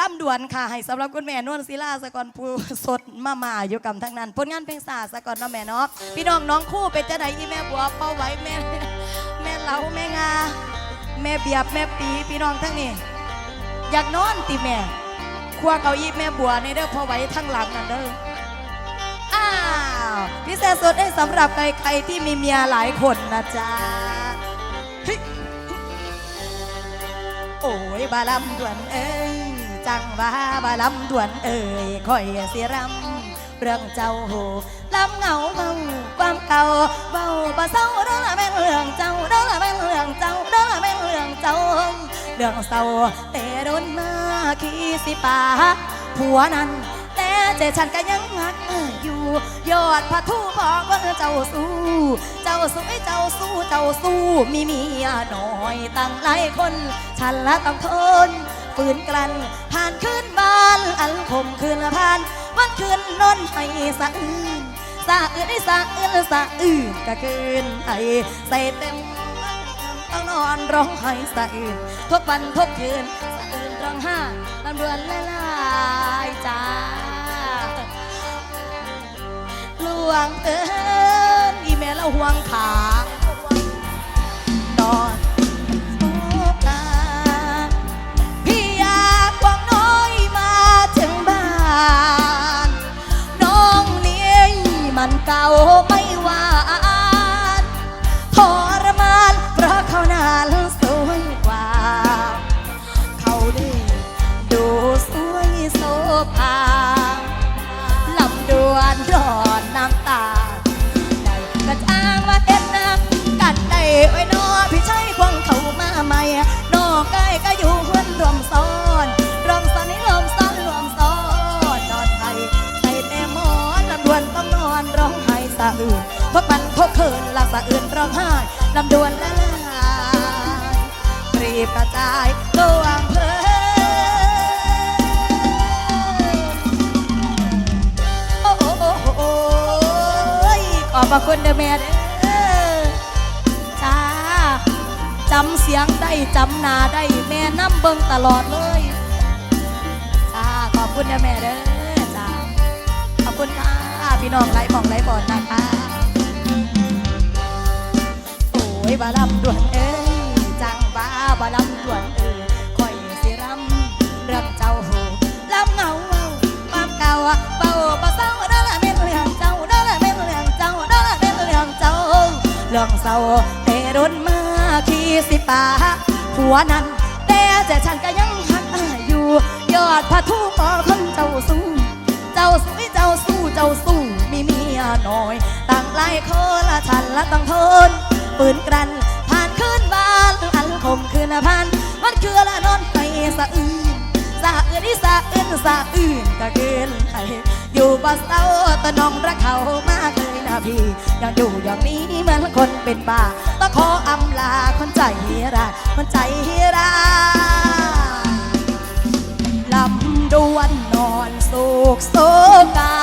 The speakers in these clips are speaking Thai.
ล่ำด่วนค่ะ ให้สำหรับคุณแม่นวลศิลาสกรภูสดมามาอยู่กับทั้งนั้น ผลงานเพลงสาสกรเนาะแม่เนาะพี่น้องน้องคู่เป็นจะไดอีแม่บัวเป้าไว้แม่แม่เหลาแม่งาแม่เบียบแม่ปีพี่น้องทั้งนี้ อยากนอนติแม่ครัวเก้าอี้แม่บัวในเด้อพอไว้ทั้งหลังนั่นเด้ออ้าวพิเศษสุดได้สำหรับใครๆที่มีเมียหลายคนนะจ๊ะโอ้ยบาลำด่วนเอ้ย จังว่าบาลำดวนเอ้ยคอยเสียรำเรื่องเจ้าโหลำเหงาเมาความเก่าเบาบ่เศร้าเด้อละแม่นเรื่องเจ้าเด้อละแม่นเรื่องเจ้าเด้อละแม่นเรื่องเจ้าเรื่องเศร้าแต่โดนมาขี้สิปาผัวนั้นแต่ใจฉันก็ยังหักอยู่ ยอดพระทูบอกว่าเจ้าสู้ เจ้าสู้เจ้าสู้เจ้าสู้มีเมียน้อยตั้งหลายคน ฉันละต้องทน ฝืนกลั้นผ่านคืนบ้านอันคมคืนผ่านวันคืนนอนให้สะอื้นสะอื้นได้สะอื้นสะอื้นก็คืนไห้ใส่เต็มต้องนอนร้องไห้สะอื้นทุกวันทุกคืนสะอื้นร้องไห้ลำดวนละลายใจลวงเอิญอีเมลเราห่วงขา คุณเด้อแม่เด้อจ้าจำเสียงได้จำนาได้แม่น้ำเบิงตลอดเลยจ้าขอบคุณเด้อแม่เด้อจ้าขอบคุณค่ะพี่น้องไรมองไรบอดนะคะโอ้ยบาลำด่วนเอ้ ศร้าแต่รุนมาขี้สิป่าผัวนั้น แต่ใจฉันก็ยังหักอยู่ ยอดพระทูปอคนเจ้าสู้ เจ้าสู้เจ้าสู้เจ้าสู้มีเมียน้อยตั้งหลายคนละฉันละต้องทนปืนกรันผ่านคืนบ้านอันคมคืนพันมันคือละนอนไปสะอื่นสะอื่นที่สะอื่นสะอื่นก็เกินไป อยู่บ่เศร้าตะนองรักเขามากเลยนะพี่ยังอยู่อย่างนี้เหมือนคนเป็นบ้าต้องขออำลาคนใจร้ายคนใจร้ายลำดวนนอนสุกโศกา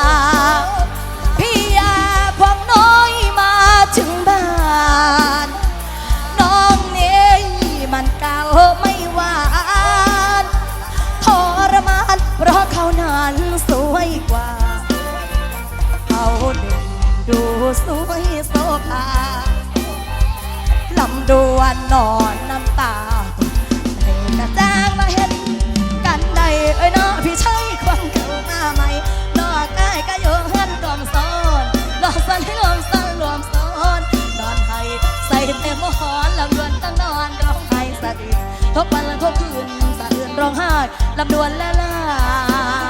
อนลำดวนตั้งนอนร้องไห้สะอื้นทุกวันและทุกคืนสะอื้นร้องไห้ลำดวนละลา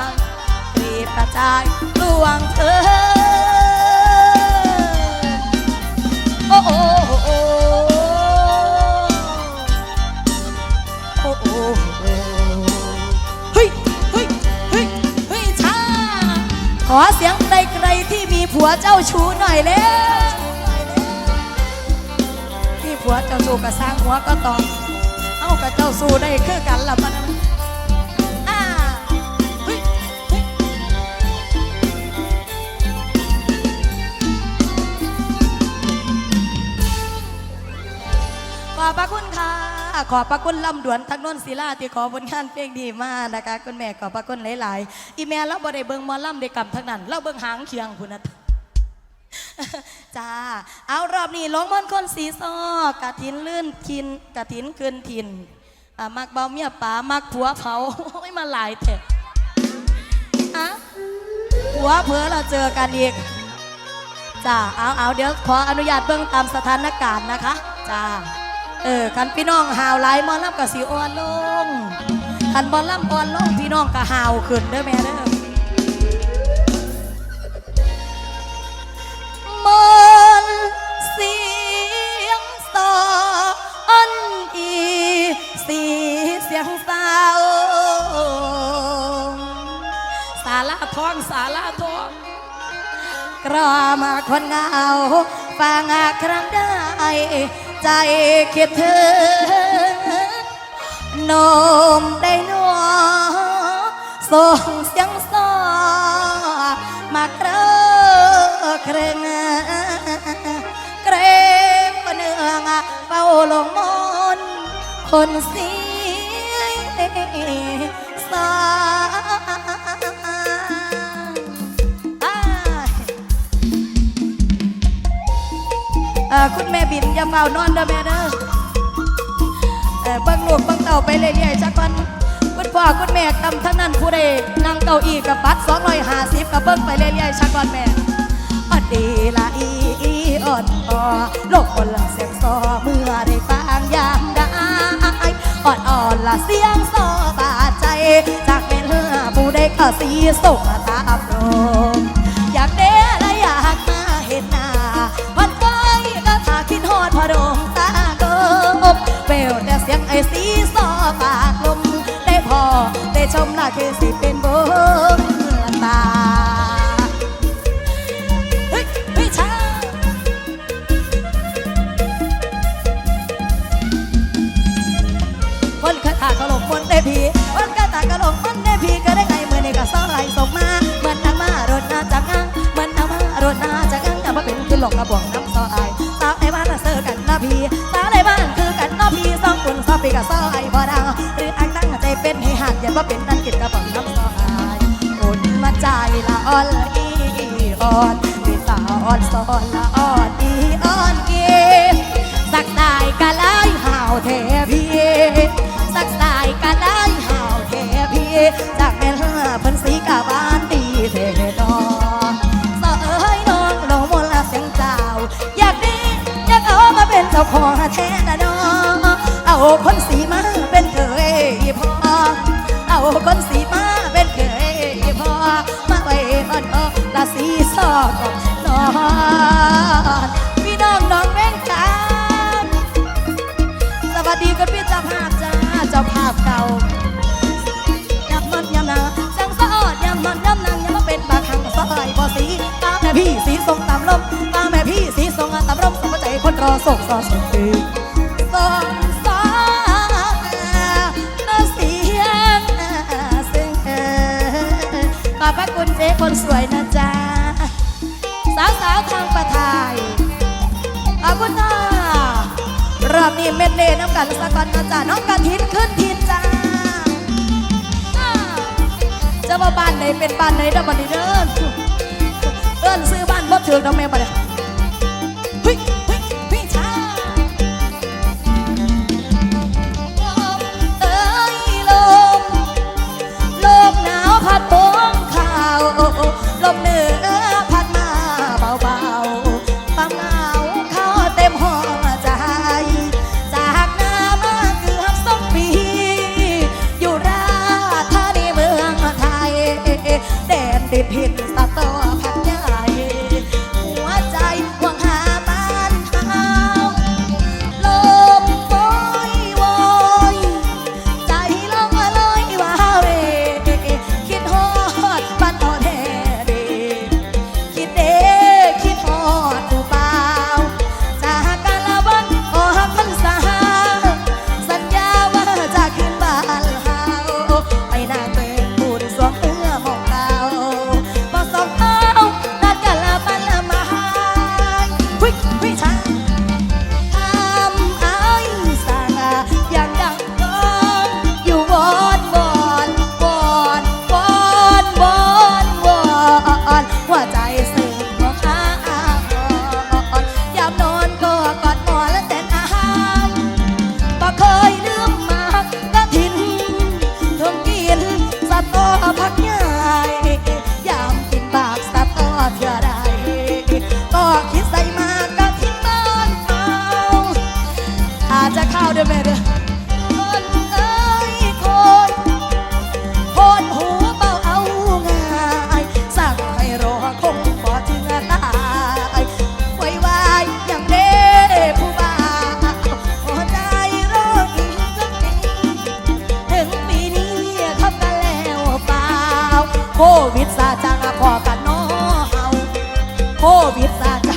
ยรีบกระจายลวงเธอโอ้โอ้โอ้โอ้โอ้เฮ้ยเฮ้ยเฮ้ยเฮ้ยช้าขอเสียงใครๆที่มีผัวเจ้าชู้หน่อยแล้ว ผัวเจ้าสู้ก็สร้างหัวก็ต้องเอากับเจ้าสู้ได้คือกันละมันอ่าเฮ้ยเฮ้ยขอบพระคุณค่ะ ขอบพระคุณลำดวนทักนนศิลาที่ขอผลงานเพลงดีมากนะคะ คุณแม่ขอบพระคุณหลาย ๆ อีแม่เราบ่ได้เบิ่งหมอลำได้กำทั้งนั้น เราเบิ่งหางเคียงพุ่นนะ จ้า เอารอบนี้ลงมนคนสีซอกะถินลื่นทินกะถินคืนทินอ่ามักเบาเมียป๋ามักผัวเผาโอ้ยมาหลายแท้อะผัวเผลอเราเจอกันอีกจ้าเอาเอาเดี๋ยวขออนุญาตเบิ่งตามสถานการณ์นะคะจ้าเออคันพี่น้องหาวไลายหมอลำกับสีอ่อนลงคันบอลำอ่อนลงพี่น้องก็หาวขึ้นเด้อแม่เด้อ มนเสียงสอนอีสีเสียงสาวสาลาทองสาลาทองกรอมาคนเงาฟังครั้งได้ ใจคิดถึงนมได้หนอส่งเสียงซอมาเกรอเครง ลงมนคนเสียสาคุณแม่บินอย่าเมานอนเด้อแม่เด้อเบิ่งลูกเบิ่งเต่าไปเรื่อยๆจักวันคุณพ่อคุณแม่กำทั้งนั้นผู้ใดนั่งเก้าอี้กับบัตร250กับเบิ่งไปเรื่อยๆชักวันแม่อดดีละอี อีอดอโลกคนละเสียงซอเมื่อได้ฟังยามได้อดอ่อนละเสียงซอบาดใจ จากเป็นผู้ใดก็สีส่งมาตามลมอยากเด้และอยากมาเห็นหน้าพันไฟก็ถาคิดฮอดพอดงตากบเปลวแต่เสียงไอ้สีซอปากลมได้พอได้ชมละคือสิเป็นโบ ปีกับซอไอยพอดังหรืออังตั้งใจเป็นให้หักอย่ามาเป็นนั่นกินกระบอกน้ำซอไอยอุ่นมาใจละอ่อนละอีอ่อนพี่สาวอ่อนซอนละอ่อนอีอ่อนเกสักได้กะไลห่าวเทพีสักได้กะไลห่าวเทพีจากแม่นเพิ่นสีกะบ้านดีเทดอสะเอ้ยน้องลงมนต์ละเสียงเจ้าอยากดีอยากเอามาเป็นเจ้าของแท้นะน้องเอา คนสีมาเป็นเคยพอเอาคนสีมาเป็นเคยพอมาไว้อ่อนอลาสีซอกนอนพี่น้องน้องแม่งกันสวัสดีคุณพี่เจ้าภาพจ้าเจ้าภาพเก่ายำมันยำนางจังสอดยำมันยำนางยำมาเป็นบาคังซอยบ่สีตาแม่พี่สีทรงตามลมตาแม่พี่สีทรงตามลมสมใจคนรอส่งสอสุด คนสวยนะจ๊ะ สาวๆทางประทายขอบคุณค่ะรอบนี้เม็ดเน่น้ำกันสะกอนนะจ๊ะน้องกันทินขึ้นทินจ้าจะว่าบ้านไหนเป็นบ้านไหนเด้อบัดนี้เดินเอิ้นซื้อบ้านบ่ถือน้องแม่บัดนี้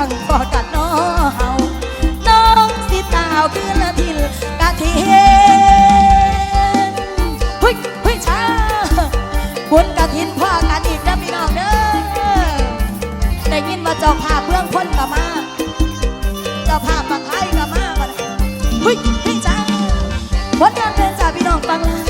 งพอกันน้อเฮาน้องสิตาวคือละทิลกะเทียนเฮ้ยเฮ้ยช้าบุญกะทินพ่อกันอีกนะพี่น้องเด้อได้ยินว่าเจ้าภาพเบื้องพ้นกะมาเจ้าภาพมาไทยกะมาบัดนี้เฮ้ยเฮ้ยจ้าผลงานเพลงจากพี่น้องฟังแล้ว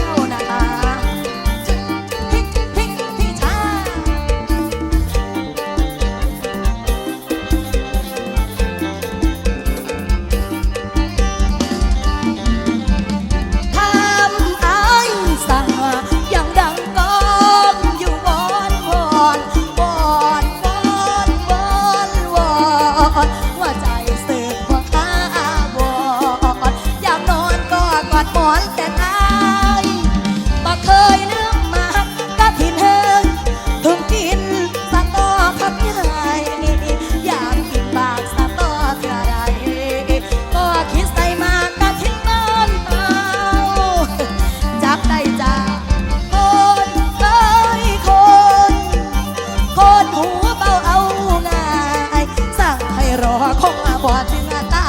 งให้รอคงบ่ถึงตา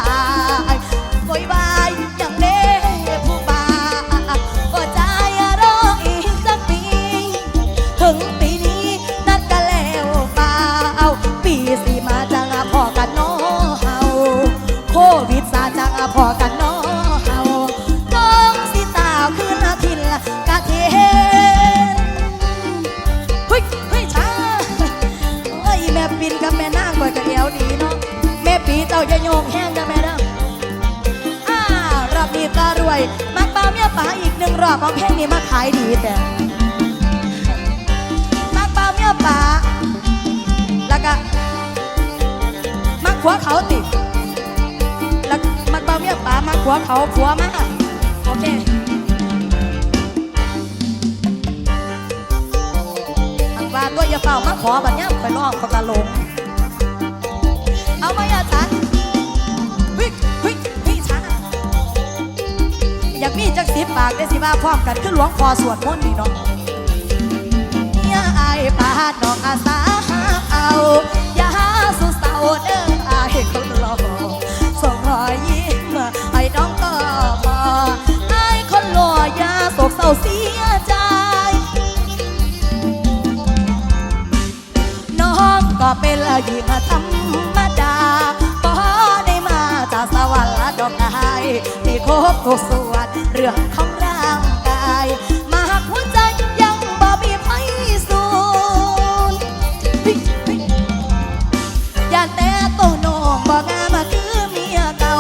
ย มียป๋าอีกหนึ่งรอบเอาเพลงนี้มาขายดีแต่มักเป้าเมียป๋าแล้วก็มักผัวเขาติดแล้วมักเป้าเมียป๋ามักผัวเขาผัวมาโอเคอังว่าตัวอย่าเฝ้ามาขอบัดเนี้ยไปร้องเขาตะลง มีจักสิบปากได้สิว่าพร้อมกันคือหลวงพ่อสวดมนต์นี่เนาะอย่าอายปาดดอกอาสาหาเอาอย่าหาสุเศร้าเด้ออายคนรอส่งรอยยิ้มให้น้องก็พออายคนรออย่าโศกเศร้าเสียใจ น้องก็เป็นหญิงธรรม อกไม้ที่ครบทุกส่วนเรื่องของร่างกายมาหักหัวใจยังบ่มีไฟสูญย่าแต่ตัวน้องบ่งามคือเมียเก่า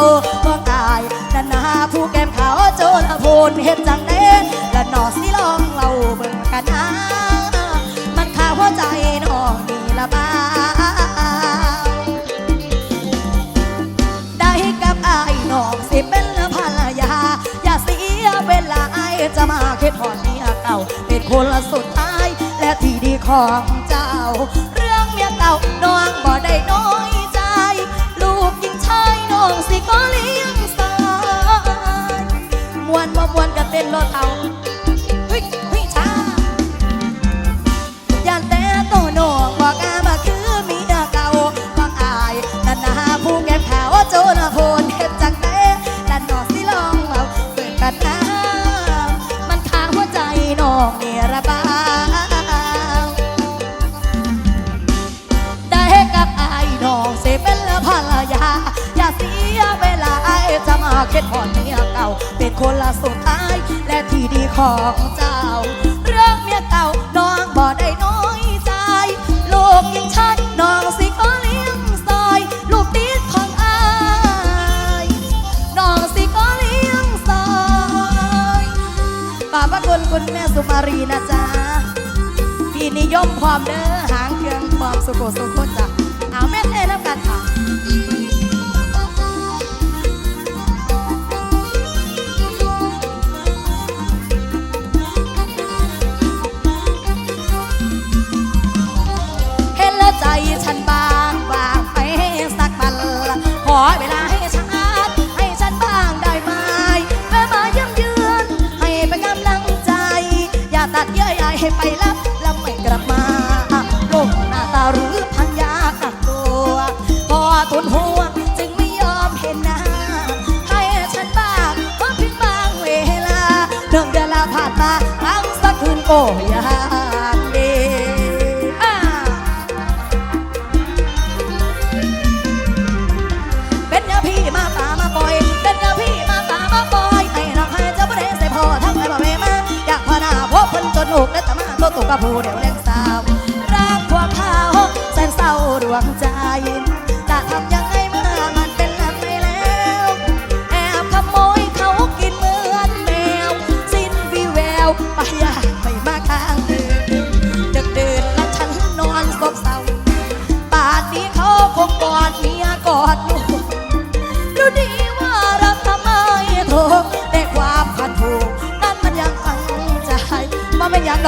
บ่กายนันนาผู้แก้มขาวโจรพูนเฮ็ดจังเด้และนอสิลองเล่าเบิ่งกันนะ ของเจ้า เรื่องเมียเก่าน้องบ่ได้น้อยใจ ลูกยิ่งชายน้องสิก็เลี้ยงสายมวนบ่มวนก็เต้นรถเอา เค็ดหอนเมียเก่า เป็นคนละสุดท้าย และที่ดีของเจ้า เรื่องเมียเก่าน้องบ่ได้น้อยใจ ลูกยิงชัดน้องสิก็เลี้ยงซอย ลูกติดของอายน้องสิก็เลี้ยงซอยขอบพระคุณคุณแม่สุมารีนะจ๊ะพี่นิยมความเด้อหางเครื่องความสุโขสุขจ้ะ ให้ไปแล้วแล้วไม่กลับมาลกหน้าตาหรือพันยากักตัว พอทนหัวจึงไม่ยอมเห็นหน้า ให้ฉันบ้างก็เพียงบางเวลาเรื่องเวลาผ่านมาครั้งสักคืนโอ้ มาตัว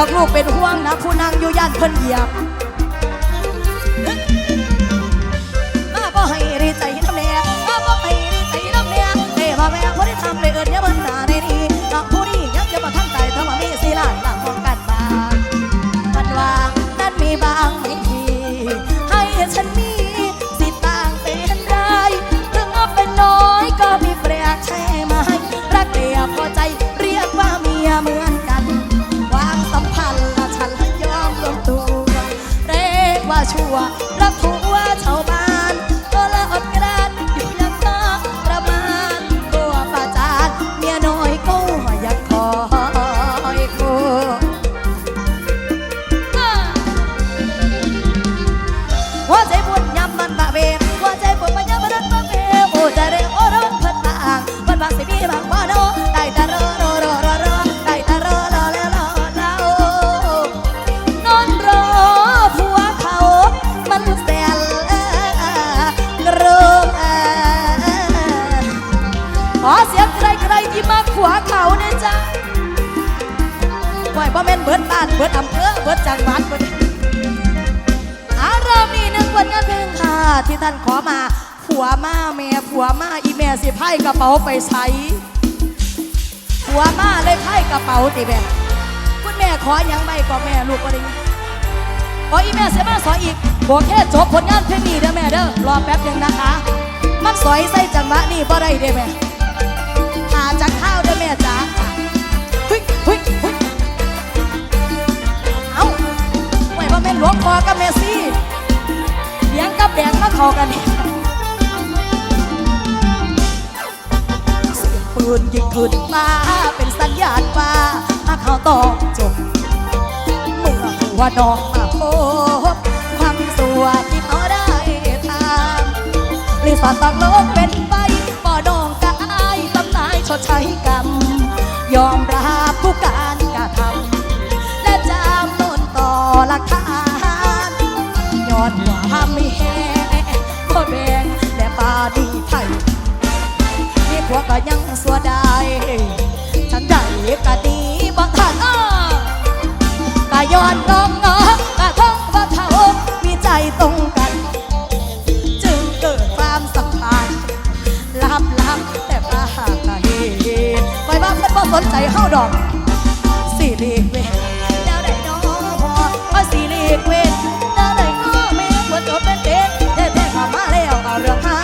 ดอกลูกเป็นห่วงนะผู้นางอยู่ย่านเพิ่นเหยียบ ก ขอเสียงใครใครๆที่มาผัวเขาเนี่ยจ้าปล่อยบ่แม่นเบิดบ้านเบิดอำเภอเบิดจังหวัดเบิดอารามีหนึ่งผลงานเพลงค่ะ ที่ท่านขอมา ผัวมาแม่ผัวมาอีแม่สิไพ่กระเป๋าไปใช้ผัวมาเลยไพ่กระเป๋าติแม่คุณแม่ขอยังใบก็แม่ลูกก็ได้ขออีแม่เสียมาสออีกบอกแค่จบผลงานเพลงนี้เด้อแม่เด้อรอแป๊บหนึงนะคะ มันสอยใส่จังหวะนี่บ่ได้เด้อแม่ จากข้าวเด้อแม่จ๋าเฮ้ยเฮ้ยเฮ้ยเอ้าไว้ว่าแม่นหลวงคอกับแม่ซี่เลี้ยงกับแดงมาเข้ากันนี่เสียงปืนยิงขึ้นมาเป็นสัญญาณว่าถ้าเขาต้องจบเมื่อหัวน้องมาพบความสวยที่เขาได้ทำรีสอร์ทตอกโลกเป็น ดใช้กรรม ยอมรับผู้การกระทำและจำนนต่อหลักฐานยอดว่าไม่แห้ก็แบ่งและปาดีไทยนี่พวกก็ยังสัวได้ฉันได้กะดีบ่ทันอ้อกะย้อนน้อง สนใจเฮาดอกสิเลีกเว้นแล้วได้น้อพอว่าสิเลีกเว้นแล้วได้น้อแม่ควรจบเป็นเด็กแท้ๆเข้ามาแล้วเอาเรื่องหา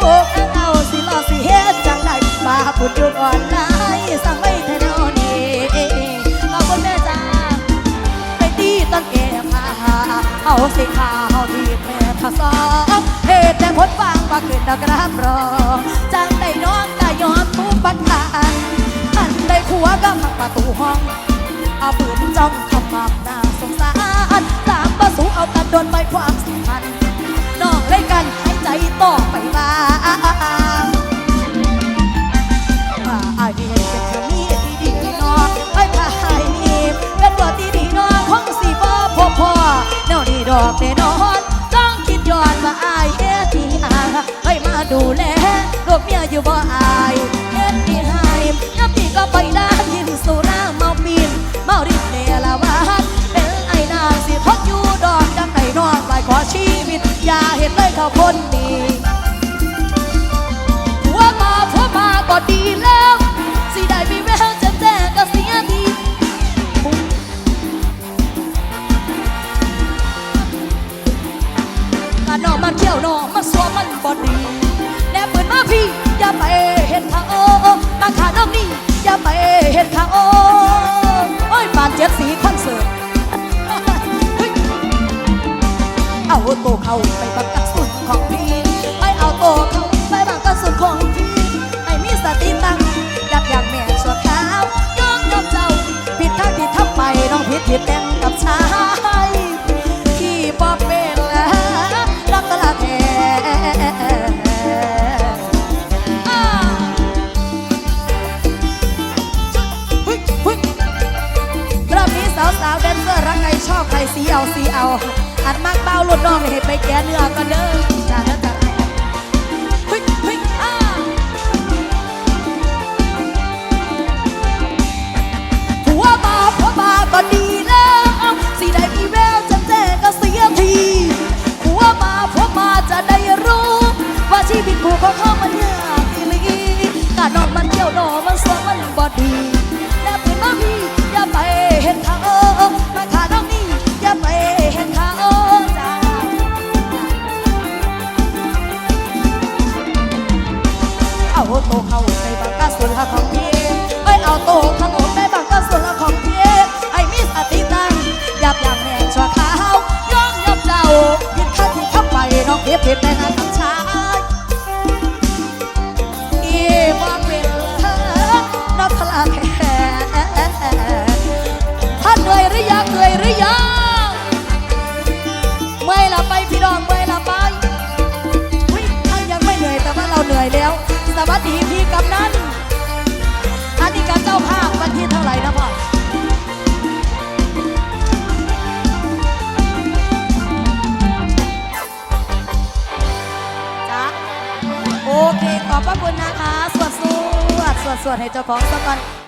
โอ้ข้าเอาสิรอสิเฮ็ดจังไดมาพูดหยุดอ่อนไหลสั่งไว้แท้แนวนี้ขอบคุณแม่จ้าไปตีต้นแก่พาเอาสิขาเฮาที่แม่ทศเหตุแต่ผลฟังว่าขึ้นดอกกระรับรองจังได้น้องก็ยอมทุกปัญหาอัน ได้ขัวก็มักประตูห้อง เอาปืนจ้องขมับหน้าสงสารตามประสูเอากันโดนไปความสัมพันธ์นอกเลยกันหายใจต่อไปบ้างว่าอายเป็นสามีที่ดีเนอไอ้ถ้าหายนี่เป็นตัวที่ดีเนอคงสิบ่พอพอแนวดีดอกแน่นอนต้องคิดย้อนว่าอายเฮ็ดที่ห่างให้มาดูแลลูกเมียอยู่บ่อายเฮ็ดที่หายน้ำตีก็ ไปได้ยินสุราเมาปีนเมาริบเนละวานเป็นไอ้นางสิทนอยู่ดอกจังไอ้นอนไปขอชีวิต อย่าเห็นเลยเขาคนนี้ผัวมาผัวมาก็ดีแล้ว สิได้มีแววจะแจ้งก็เสียทีกะนอกมันเที่ยวนอกมันสัวมันบอดีแนบเปิดมาพี่อย่าไปเห็นเขามาขาดน้องนี่ อย่าไปเห็นเขาโอ้ยปานเจ็ดสีคอนเสิร์ตเอาโตวเข้าไปบังกระสุนของพี่ไม่เอาโตวเข้าไปบังกระสุนของพี่ไม่มีสติตั้งยับอยั้งแม่ชั่วคราวยอมยอมเจ้าผิดทางที่ทำไปน้องผิดผิดแต่งกับชา ชอบใครสีเอาสีเอา อันมากเบ้าหลุดน้องให้ไปแก้เนื้อกันเด้อจ้าเด้อจ้าเฮ้ยเฮ้ยอ้าผัวมาผัวมาก็ดีแล้วสีได้มีแววจะแจ้งก็เสียทีผัวมาผัวมาจะได้รู้ ว่าชีวิตคู่ของเขามันยากอีหลีกะนอกมันเที่ยวดอกมันสวมันบ่ดีแล้วเป็นมาพี่ บางกะสุนละข จ้าภาพวันที่เท่าไหร่นะพ่อจ้าโอเค ขอบพระคุณนะคะ สวดสวดสวดสวดให้เจ้าของสักก่อน